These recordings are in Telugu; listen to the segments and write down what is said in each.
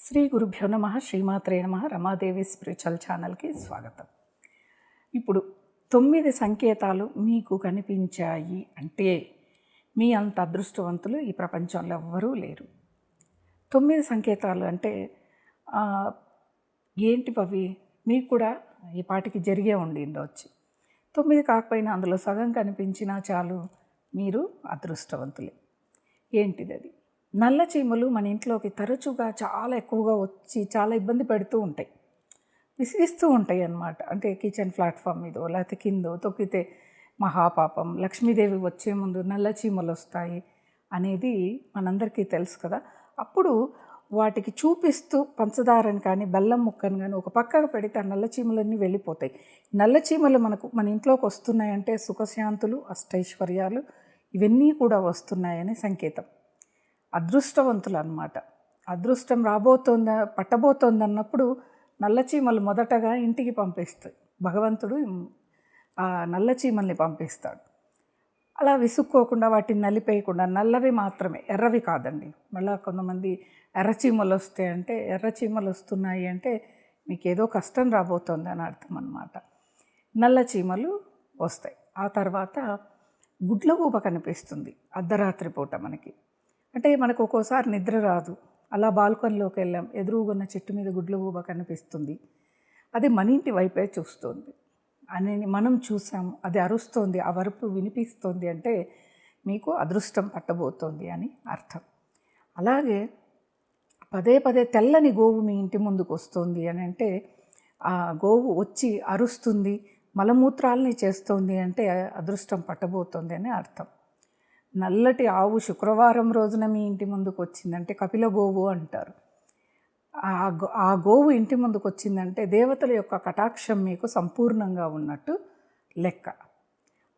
శ్రీ గురుభ్యో నమ శ్రీమాత్రే నమ రమాదేవి స్పిరిచువల్ ఛానల్కి స్వాగతం. ఇప్పుడు తొమ్మిది సంకేతాలు మీకు కనిపించాయి అంటే మీ అంత అదృష్టవంతులు ఈ ప్రపంచంలో ఎవ్వరూ లేరు. తొమ్మిది సంకేతాలు అంటే ఏంటి పవి అవి మీకు కూడా ఈ పాటికి జరిగే ఉండి ఉండవచ్చు తొమ్మిది కాకపోయినా అందులో సగం కనిపించినా చాలు మీరు అదృష్టవంతులే. ఏంటిది అది నల్ల చీమలు మన ఇంట్లోకి తరచుగా చాలా ఎక్కువగా వచ్చి చాలా ఇబ్బంది పెడుతూ ఉంటాయి. విసిగిస్తూ ఉంటాయి అన్నమాట. అంటే కిచెన్ ప్లాట్ఫామ్ మీదో లేకపోతే కిందో తొక్కితే మహాపాపం లక్ష్మీదేవి వచ్చే ముందు నల్ల చీమలు వస్తాయి అనేది మనందరికీ తెలుసు కదా. అప్పుడు వాటికి చూపిస్తూ పంచదారని కానీ బెల్లం ముక్కను కానీ ఒక పక్కకు పెడితే ఆ నల్ల చీమలన్నీ వెళ్ళిపోతాయి. నల్ల చీమలు మనకు మన ఇంట్లోకి వస్తున్నాయంటే సుఖశాంతులు అష్టైశ్వర్యాలు ఇవన్నీ కూడా వస్తున్నాయని సంకేతం. అదృష్టవంతులు అన్నమాట అదృష్టం రాబోతోంద పట్టబోతోంది అన్నప్పుడు మొదటగా ఇంటికి పంపిస్తాయి. భగవంతుడు ఆ నల్లచీమల్ని పంపిస్తాడు. అలా విసుక్కోకుండా వాటిని నలిపేయకుండా నల్లవి మాత్రమే ఎర్రవి కాదండి. మళ్ళీ కొంతమంది ఎర్రచీమలు వస్తాయి అంటే ఎర్రచీమలు వస్తున్నాయి అంటే మీకు ఏదో కష్టం రాబోతోంది అని అర్థం అనమాట నల్ల చీమలు వస్తాయి. ఆ తర్వాత గుడ్లగూబ కనిపిస్తుంది. అర్ధరాత్రి పూట మనకి. అంటే మనకు ఒక్కోసారి నిద్ర రాదు. అలా బాల్కనీలోకి వెళ్ళాం. ఎదురుగున్న చెట్టు మీద గుడ్లగూబ కనిపిస్తుంది. అది మన ఇంటి వైపే చూస్తుంది. అని మనం చూసాం అది అరుస్తోంది. ఆ వరపు వినిపిస్తోంది అంటే మీకు అదృష్టం పట్టబోతోంది అని అర్థం. అలాగే పదే పదే తెల్లని గోవు మీ ఇంటి ముందుకు వస్తుంది అని అంటే ఆ గోవు వచ్చి అరుస్తుంది మలమూత్రాలని చేస్తోంది అంటే అదృష్టం పట్టబోతోంది అని అర్థం. నల్లటి ఆవు శుక్రవారం రోజున మీ ఇంటి ముందుకు వచ్చిందంటే కపిల గోవు అంటారు. ఆ గో- ఆ గోవు ఇంటి ముందుకు వచ్చిందంటే దేవతల యొక్క కటాక్షం మీకు సంపూర్ణంగా ఉన్నట్టు లెక్క.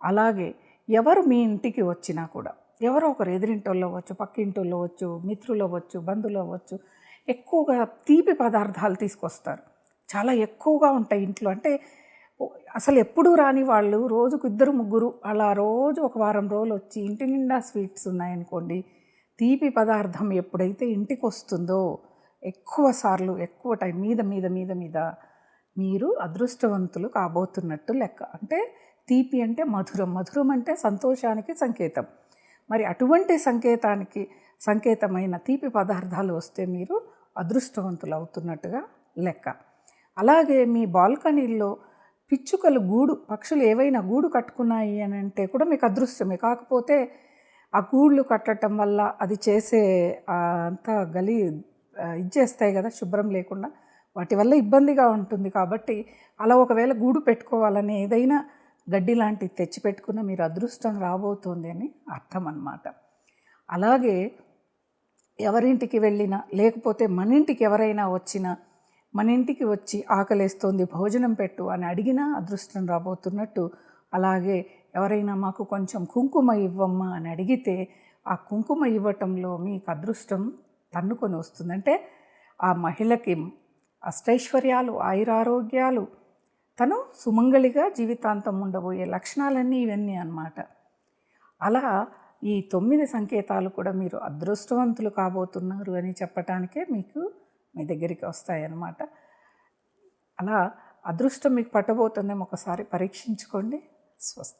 అలాగే ఎవరు మీ ఇంటికి వచ్చినా కూడా ఎవరో ఒకరు ఎదిరింటోళ్ళు అవ్వచ్చు పక్కింటోళ్ళు అవ్వచ్చు మిత్రులు అవ్వచ్చు బంధువులు అవ్వచ్చు ఎక్కువగా తీపి పదార్థాలు తీసుకొస్తారు. చాలా ఎక్కువగా ఉంటాయి ఇంట్లో. అంటే అసలు ఎప్పుడు రాని వాళ్ళు రోజుకు ఇద్దరు ముగ్గురు అలా రోజు ఒక వారం రోజులు వచ్చి ఇంటి నిండా స్వీట్స్ ఉన్నాయనుకోండి తీపి పదార్థం ఎప్పుడైతే ఇంటికి వస్తుందో ఎక్కువ సార్లు ఎక్కువ టైం మీద మీద మీద మీద మీరు అదృష్టవంతులు కాబోతున్నట్టు లెక్క. అంటే తీపి అంటే మధురం మధురం అంటే సంతోషానికి సంకేతం. మరి అటువంటి సంకేతానికి సంకేతమైన తీపి పదార్థాలు వస్తే మీరు అదృష్టవంతులు అవుతున్నట్టుగా లెక్క. అలాగే మీ బాల్కనీల్లో పిచ్చుకలు గూడు పక్షులు ఏవైనా గూడు కట్టుకున్నాయి అని అంటే కూడా మీకు అదృష్టమే కాకపోతే ఆ గూళ్ళు కట్టడం వల్ల అది చేసే అంత గలి ఇచ్చేస్తాయి కదా శుభ్రం లేకుండా. వాటి వల్ల ఇబ్బందిగా ఉంటుంది కాబట్టి అలా ఒకవేళ గూడు పెట్టుకోవాలని ఏదైనా గడ్డి లాంటిది తెచ్చిపెట్టుకున్న మీరు అదృష్టం రాబోతోంది అని అర్థం అన్నమాట. అలాగే ఎవరింటికి వెళ్ళినా లేకపోతే మన ఇంటికి ఎవరైనా వచ్చినా మన ఇంటికి వచ్చి ఆకలేస్తోంది భోజనం పెట్టు అని అడిగినా అదృష్టం రాబోతున్నట్టు. అలాగే ఎవరైనా మాకు కొంచెం కుంకుమ ఇవ్వమ్మా అని అడిగితే ఆ కుంకుమ ఇవ్వటంలో మీకు అదృష్టం తన్నుకొని వస్తుంది. అంటే ఆ మహిళకి అష్టైశ్వర్యాలు ఆయురారోగ్యాలు తను సుమంగళిగా జీవితాంతం ఉండబోయే లక్షణాలన్నీ ఇవన్నీ అన్నమాట. అలా ఈ తొమ్మిది సంకేతాలు కూడా మీరు అదృష్టవంతులు కాబోతున్నారు అని చెప్పటానికే మీకు మీ దగ్గరికి వస్తాయన్నమాట. అలా అదృష్టం మీకు పట్టబోతుందేమో ఒకసారి పరీక్షించుకోండి. స్వస్తి.